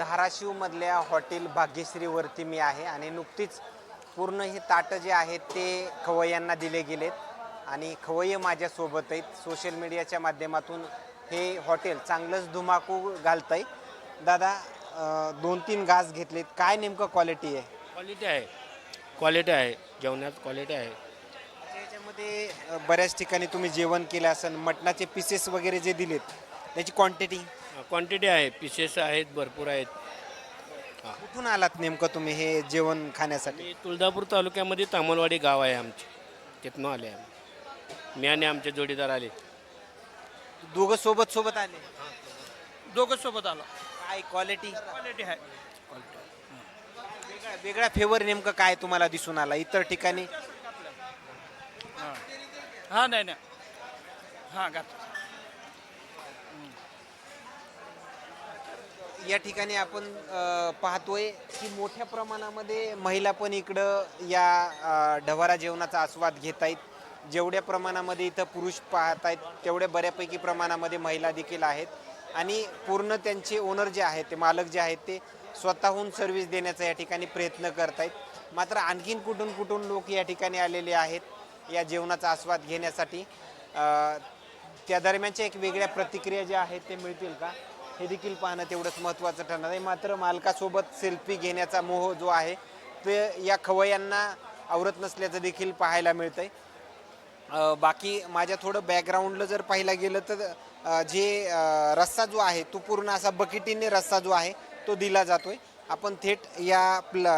धाराशिवमधल्या hotel भाग्यश्रीवरती मी आहे आणि नुकतीच पूर्ण हे ताटं जे आहेत ते खवय्यांना दिले गेलेत. आणि खवय्ये माझ्यासोबत आहेत सोशल मीडियाच्या माध्यमातून हे हॉटेल चांगलंच धुमाकू घालत आहे दादा दोन तीन घास घेतलेत. काय नेमकं क्वालिटी आहे? क्वालिटी आहे. क्वालिटी आहे. जेवणात क्वालिटी आहे. त्याच्यामध्ये बऱ्याच ठिकाणी तुम्ही जेवण केलं असेल मटणाचे पीसेस वगैरे जे दिलेत त्याची क्वांटिटी क्वांटिटी आहे पीसेस आहेत भरपूर आहेत. कुठून आलात नेमकं तुम्ही हे जेवण खाण्यासाठी? मी तुळजापूर तालुक्यामध्ये तामलवाडी गाव आहे आमचे. तिथनं आले आम्ही. मी आणि आमचे जोडीदार आले. दोघं सोबत सोबत आले? दोघं सोबत आलो. काय क्वालिटी क्वालिटी आहे. वेगळा वेगळा फेवर नेमकं काय तुम्हाला दिसून आला? इतर ठिकाणी? हा. नाही नाही. हा घात या ठिकाणी आपण पाहतोय की मोठ्या प्रमाणामध्ये महिला पण इकडं या ढवारा जेवणाचा आस्वाद घेत आहेत. जेवढ्या प्रमाणामध्ये इथं पुरुष पाहत आहेत तेवढ्या बऱ्यापैकी प्रमाणामध्ये महिला देखील आहेत. आणि पूर्ण त्यांचे ओनर जे आहेत ते मालक जे आहेत ते स्वतःहून सर्व्हिस देण्याचा या ठिकाणी प्रयत्न करत आहेत मात्र आणखीन कुठून कुठून लोक या ठिकाणी आलेले आहेत या जेवणाचा आस्वाद घेण्यासाठी? त्या दरम्यानच्या एक वेगळ्या प्रतिक्रिया ज्या आहेत ते मिळतील का? हे देखील पाहणं तेवढंच महत्त्वाचं ठरणार आहे. मात्र मालकासोबत सेल्फी घेण्याचा मोह जो आहे ते या खवय्यांना आवरत नसल्याचं देखील पाहायला मिळतं आहे बाकी माझ्या थोडं बॅकग्राऊंडला जर पाहिला गेलं तर जे रस्सा जो आहे तो पूर्ण असा बकेटीने रस्सा जो आहे तो दिला जातो आहे आपण थेट या प्ल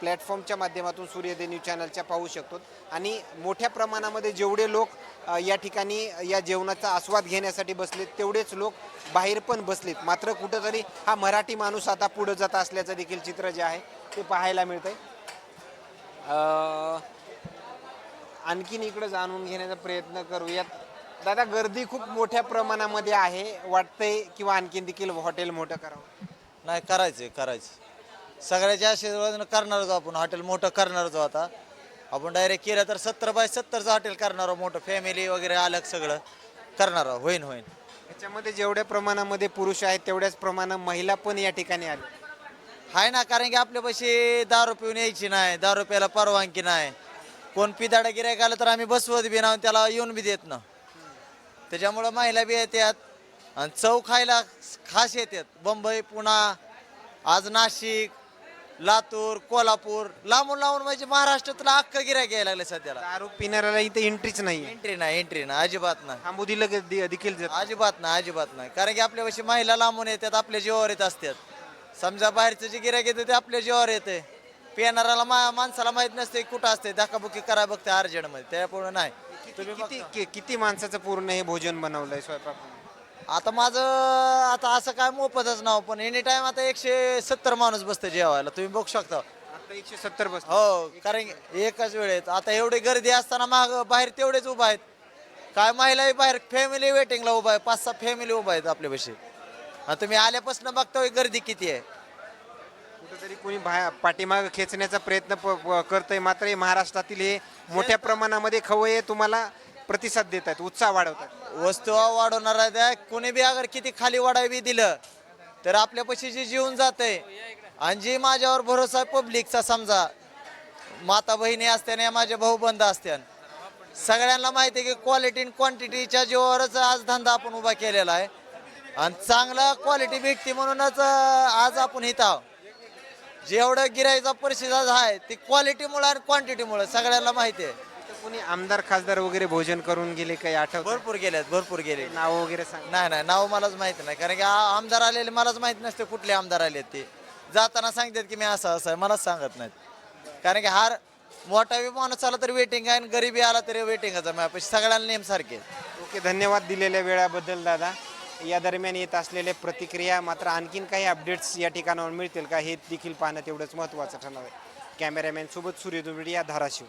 प्लॅटफॉर्मच्या माध्यमातून सूर्योदय न्यूज चॅनलच्या पाहू शकतो. आणि मोठ्या प्रमाणामध्ये जेवढे लोक या ठिकाणी या जेवणाचा आस्वाद घेण्यासाठी बसलेत तेवढेच लोक बाहेर पण बसलेत. मात्र कुठंतरी हा मराठी माणूस आता पुढं जात असल्याचं देखील चित्र जे आहे ते पाहायला मिळतं आहे आणखीन इकडं जाणून घेण्याचा प्रयत्न करूयात. दादा गर्दी खूप मोठ्या प्रमाणामध्ये आहे वाटतंय किंवा आणखीन देखील हॉटेल मोठं करावं? नाही करायचं करायचं सगळ्याच्या आशीर्वादानं करणारच आपण. हॉटेल मोठं करणारच आता. आपण डायरेक्ट केलं तर सत्तर बाय सत्तरचं हॉटेल करणार आहोत मोठं फॅमिली वगैरे अलग सगळं करणार आहोत. होईन होईन. याच्यामध्ये जेवढ्या प्रमाणामध्ये पुरुष आहेत तेवढ्याच प्रमाणात महिला पण या ठिकाणी आल्या. आहे ना कारण की आपल्यापाशी दारू पिऊन यायची नाही दारू प्यायला परवानगी नाही. कोण पिदाडा गिरायक आलं तर आम्ही बसवत बी ना त्याला येऊन बी देत ना त्याच्यामुळं महिला बी येतात आणि चव खायला खास येतात बंबई पुणा आज नाशिक लातूर कोल्हापूर लांबून लांबून म्हणजे महाराष्ट्रातला अख्खं गिरायक यायला लागले सध्याला. दारू पिणाऱ्याला इथं एंट्रीच नाही एंट्री नाही एंट्री नाही अजिबात नाही. थांबू दिलं दे- देखील जात. अजिबात नाही अजिबात नाही. कारण की आपल्यापाशी महिला लांबून येतात आपल्या जीवावर येत असतात. समजा बाहेरचं जे गिरायक येतं ते आपल्या जीवावर येते पिणाऱ्याला मा माणसाला माहीत नसते कुठं असते धक्काबुक्की करा बघते अर्जंटमध्ये त्यापुढे नाही. तुम्ही किती किती माणसाचं पूर्ण हे भोजन बनवलंय स्वयंपाक आता माझं आता असं काय मोफतच नाव पण एनी टाइम आता एकशे सत्तर माणूस बसते जेवायला. तुम्ही बघू शकता. आता एकशे सत्तर बस हो कारण की एकच वेळेत आता एवढी गर्दी असताना माग बाहेर तेवढेच उभा आहेत. काय महिलाही बाहेर फॅमिली वेटिंगला उभा आहे. पाच सहा फॅमिली उभा आहेत आपल्यापाशी. आणि तुम्ही आल्यापासून बघता गर्दी किती आहे. कुठेतरी कोणी पाठीमाग खेचण्याचा प्रयत्न प- प- करतंय. मात्र हे महाराष्ट्रातील हे मोठ्या प्रमाणामध्ये खवय्ये तुम्हाला. प्रतिसाद देत आहेत उत्साह वाढवतात वस्तू वाढवणार आहे त्या कोणी बी अगर किती खाली वाढावी दिलं तर आपल्यापाशी जे जीवन आहे आणि जी माझ्यावर भरोसा आहे पब्लिकचा समजा माता बहिणी असत्याने माझे भाऊ बंद असत्यान. सगळ्यांना माहिती आहे की क्वालिटी आणि क्वांटिटीच्या जीवावरच आज धंदा आपण उभा केलेला आहे. आणि चांगला क्वालिटी भेटते म्हणूनच अं, आज आपण इथं आहोत. जेवढं गिरायचा परिस्थिती आहे ती क्वालिटीमुळं आणि क्वांटिटीमुळं सगळ्यांना माहिती आहे. कोणी आमदार खासदार वगैरे भोजन करून गेले काही आठवत? भरपूर गेलेत भरपूर गेले नाव वगैरे सांग. नाही नाही नाव मलाच माहिती नाही. कारण की आ- आमदार आलेले मलाच माहीत नसते कुठले आमदार आले ते. जाताना सांगतात की मी असं असं आहे मलाच सांगत नाहीत. कारण की हार मोठा बी माणूस आला तरी वेटिंग आहे आणि गरीबी आला तरी वेटिंगच माझ्यापाशी सगळ्यांना नेम सारखे ओके धन्यवाद दिलेल्या वेळाबद्दल दादा. या दरम्यान येत असलेल्या प्रतिक्रिया मात्र आणखीन काही अपडेट्स या ठिकाणावर मिळतील का हे देखील पाहणं तेवढंच महत्त्वाचं ठरणार आहे. कॅमेरामॅन सोबत सूर्यदुबडी या धाराशिव.